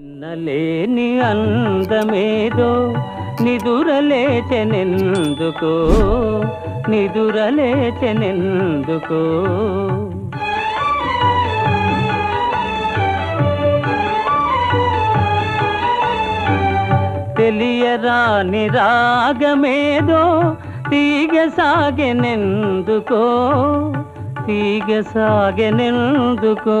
నిన్నలేని అందమేదో నిదురలేచెనెందుకో నిదురలేచెనెందుకో. తెలియరాని రాగమేదో తీగ సాగెనెందుకో తీగ సాగెనెందుకో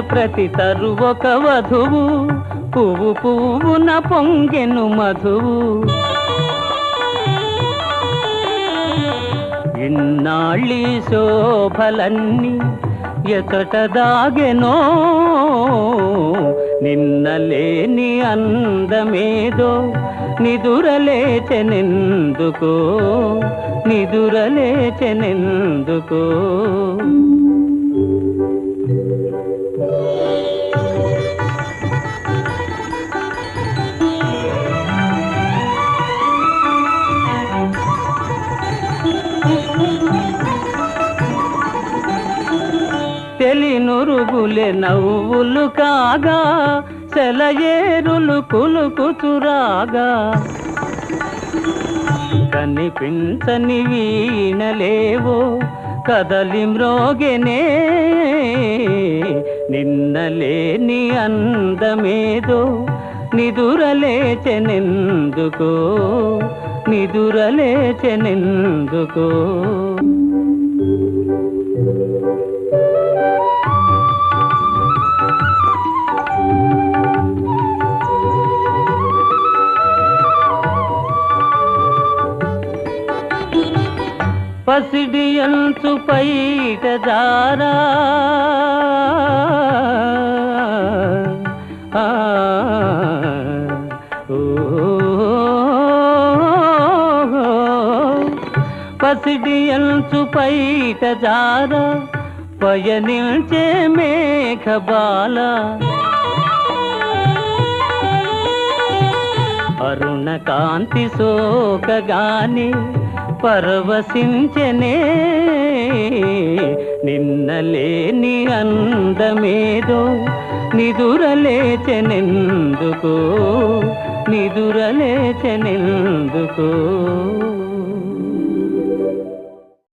ప్రతి తరు ఒక వధువు. పువ్వు పువ్వున పొంగెను మధువు. ఇన్నాళ్ళి శోభలన్నీ ఎతట దాగెనో. నిన్నలేని అందమేదో నిదురలేచెనెందుకో. నిదురలేచెనెందుకో. తెలినురుగులే నవ్వులు కాగా సెలయేరులు కులుకుచురాగా కనిపించని వీణలేవో కదలి మ్రోగెనే. నిన్నలేని అందమేదో నిదురలేచెనెందుకో నిదురలేచెనెందుకో. పసిడి పైట దారా ఆ, పైట జారా. పయనించే మేఘబాల అరుణ కాంతి సోకగాని పరవశించనే నిన్నలేని అందమేదో నిదురలేచెనెందుకో నిదురలేచెనెందుకో.